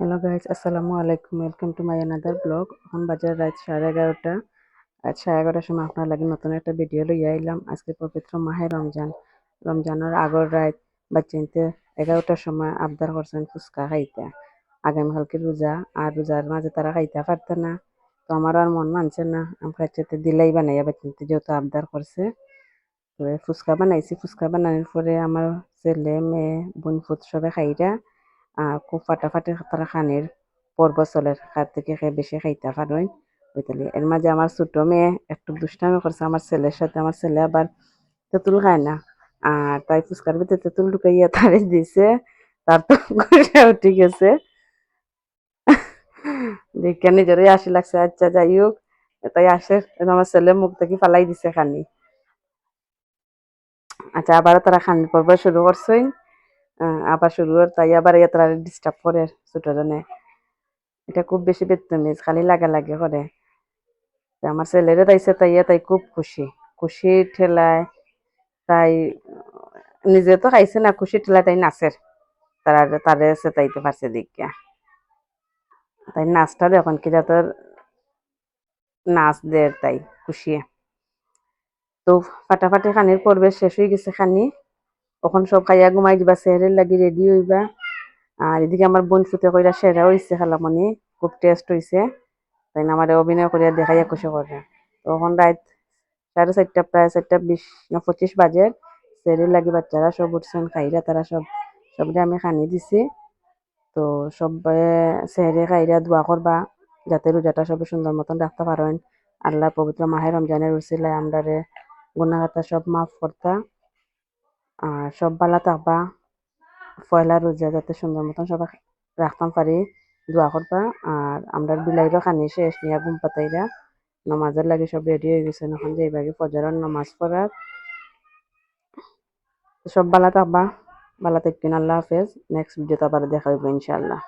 Hello guys আসসালামু আলাইকুম welcome to my another blog এখন বাজার রাত সাড়ে এগারোটা। আজ সাড়ে এগারোটার সময় আপনার লাগে নতুন একটা ভিডিও লইয়া আইলাম। আজকে পবিত্র মাহে রমজান। রমজানের আগর রাত বাচ্চাইতে এগারোটার সময় আবদার করছেন ফুচকা খাইতে। আগামীকালকে রোজা, আর রোজার মাঝে তারা খাইতে পারতো না। তো আমার আর মন মানছে না। আমি বাচ্চাতে দিলাই বানাইয়া বাচ্চাতে যেহেতু আবদার করছে। ফুচকা বানাইছি। ফুচকা বানানোর পরে আমার ছেলে, মেয়ে, বোন ফুট সবে খাইরা খুব ফাটাফাটি তারা খানের পর্ব চলে খার থেকে খেয়ে বেশি খাইতে পারেন ওইতালি এর মাঝে আমার ছোট মেয়ে একটু দুষ্টামি করছে, আমার ছেলের সাথে আমার ছেলে আবার তেঁতুল খায় না। আর তাই ফুচকার ভিতরে তেঁতুল ঢুকাইয়া তারে দিছে, তার তো উঠে গেছে। দেখে নিজেরই আসি লাগছে আচ্ছা যাই হোক, তাই আসে আমার ছেলে মুখ থেকে ফালাই দিছে খানি। আচ্ছা আবার তারা খানি পর্ব শুরু করছে। আবার শুরু তাই আবার তারা ডিস্টার্ব করে ছোটজনে এটা খুব বেশি বেতমিজ খালি লাগা লাগে করে। আমার ছেলেরে তাইছে তাইয়া তাই খুব খুশি। খুশি ঠেলায় তাই নিজে তো খাইছে না, খুশি ঠেলায় তাই নাচের। তারা তারে তাইতে পারছে দিকা তাই নাচটা দেখুন কি তোর নাচ দের তাই, খুশি। তো ফাটাফাটি খানির পর্বে শেষ হয়ে গেছে খানি। তখন সব খাইয়া ঘুমাই দিবা সেহরের লাগি রেডি হইবা। আর এদিকে আমার বোন ফুতে কইরা সেরা হয়েছে খালামণি খুব টেস্ট হয়েছে তাই না আমার অভিনয় করিয়া দেখাইয়া খুশি করে তখন রাত সাড়ে চারটা, প্রায় চারটা বিশ না পঁচিশ বাজে। সেরের লাগি বাচ্চারা সব উঠছেন, খাইরা তারা সব, সবরে আমি খানি দিছি। তো সব সেহরে খাইরা দোয়া করবা, যাতে রোজাটা সব সুন্দর মতন রাখতে পারেন। আল্লাহ পবিত্র মাহের রমজানের উচিলায় আমরা গুণাগাতা সব মাফ করতা। আর সব বালা থাকবা পয়লা রোজা যাতে সুন্দর মতন সব রাখতাম পারি, দোয়া করবা। আর আমরা বিলাইরও খানি শেষ, নিয়ে ঘুম পাতাইরা নমাজের লাগে সব রেডি হয়ে গেছে এখন যে এইভাবে ফজরের নমাজ পড়ার। সব বালা থাকবা বালা থাকবেন, আল্লাহ হাফেজ। নেক্সট ভিডিওতে আবার দেখা হইব ইনশাল্লাহ